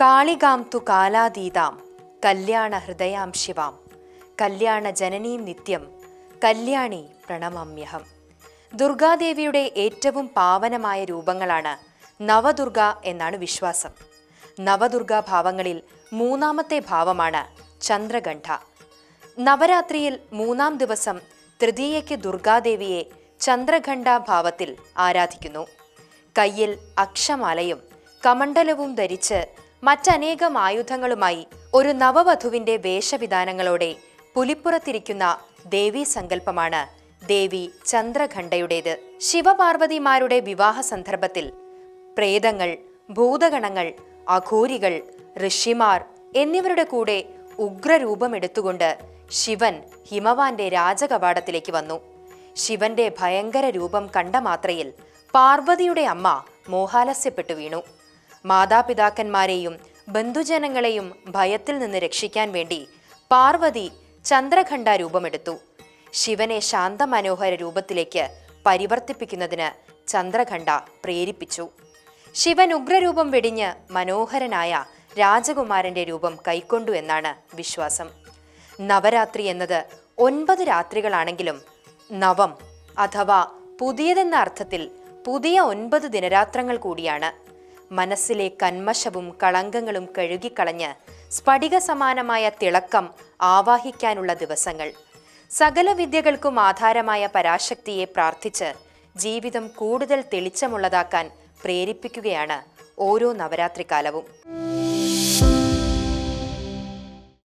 കാളികാം തു കാലാതീതാം കല്യാണ ഹൃദയാം ശിവാം കല്യാണ ജനനീം നിത്യം കല്യാണി പ്രണമമ്യഹം. ദുർഗാദേവിയുടെ ഏറ്റവും പാവനമായ രൂപങ്ങളാണ് നവദുർഗ എന്നാണ് വിശ്വാസം. നവദുർഗാ ഭാവങ്ങളിൽ മൂന്നാമത്തെ ഭാവമാണ് ചന്ദ്രഗണ്ഠ. നവരാത്രിയിൽ മൂന്നാം ദിവസം തൃതീയയ്ക്ക് ദുർഗാദേവിയെ ചന്ദ്രഘണ്ഠ ഭാവത്തിൽ ആരാധിക്കുന്നു. കയ്യിൽ അക്ഷമാലയും കമണ്ഡലവും ധരിച്ച് മറ്റനേകം ആയുധങ്ങളുമായി ഒരു നവവധുവിന്റെ വേഷവിധാനങ്ങളോടെ പുലിപ്പുറത്തിരിക്കുന്ന ദേവീ സങ്കല്പമാണ് ദേവി ചന്ദ്രഘണ്ഠയുടേത് ശിവപാർവതിമാരുടെ വിവാഹ സന്ദർഭത്തിൽ പ്രേതങ്ങൾ ഭൂതഗണങ്ങൾ അഘോരികൾ ഋഷിമാർ എന്നിവരുടെ കൂടെ ഉഗ്രരൂപമെടുത്തുകൊണ്ട് ശിവൻ ഹിമവാന്റെ രാജകവാടത്തിലേക്ക് വന്നു. ശിവന്റെ ഭയങ്കര രൂപം കണ്ട മാത്രയിൽ പാർവതിയുടെ അമ്മ മോഹാലസ്യപ്പെട്ടു വീണു. മാതാപിതാക്കന്മാരെയും ബന്ധുജനങ്ങളെയും ഭയത്തിൽ നിന്ന് രക്ഷിക്കാൻ വേണ്ടി പാർവതി ചന്ദ്രഖണ്ഡ രൂപമെടുത്തു. ശിവനെ ശാന്തമനോഹര രൂപത്തിലേക്ക് പരിവർത്തിപ്പിക്കുന്നതിന് ചന്ദ്രഖണ്ഡ പ്രേരിപ്പിച്ചു. ശിവൻ ഉഗ്രരൂപം വെടിഞ്ഞ് മനോഹരനായ രാജകുമാരന്റെ രൂപം കൈക്കൊണ്ടു എന്നാണ് വിശ്വാസം. നവരാത്രി എന്നത് ഒൻപത് രാത്രികളാണെങ്കിലും നവം അഥവാ പുതിയതെന്ന അർത്ഥത്തിൽ പുതിയ ഒൻപത് ദിനരാത്രങ്ങൾ കൂടിയാണ്. മനസ്സിലെ കന്മശവും കളങ്കങ്ങളും കഴുകിക്കളഞ്ഞ് സ്ഫടിക സമാനമായ തിളക്കം ആവാഹിക്കാനുള്ള ദിവസങ്ങൾ. സകല വിദ്യകൾക്കും ആധാരമായ പരാശക്തിയെ പ്രാർത്ഥിച്ച് ജീവിതം കൂടുതൽ തെളിച്ചമുള്ളതാക്കാൻ പ്രേരിപ്പിക്കുകയാണ് ഓരോ നവരാത്രികാലവും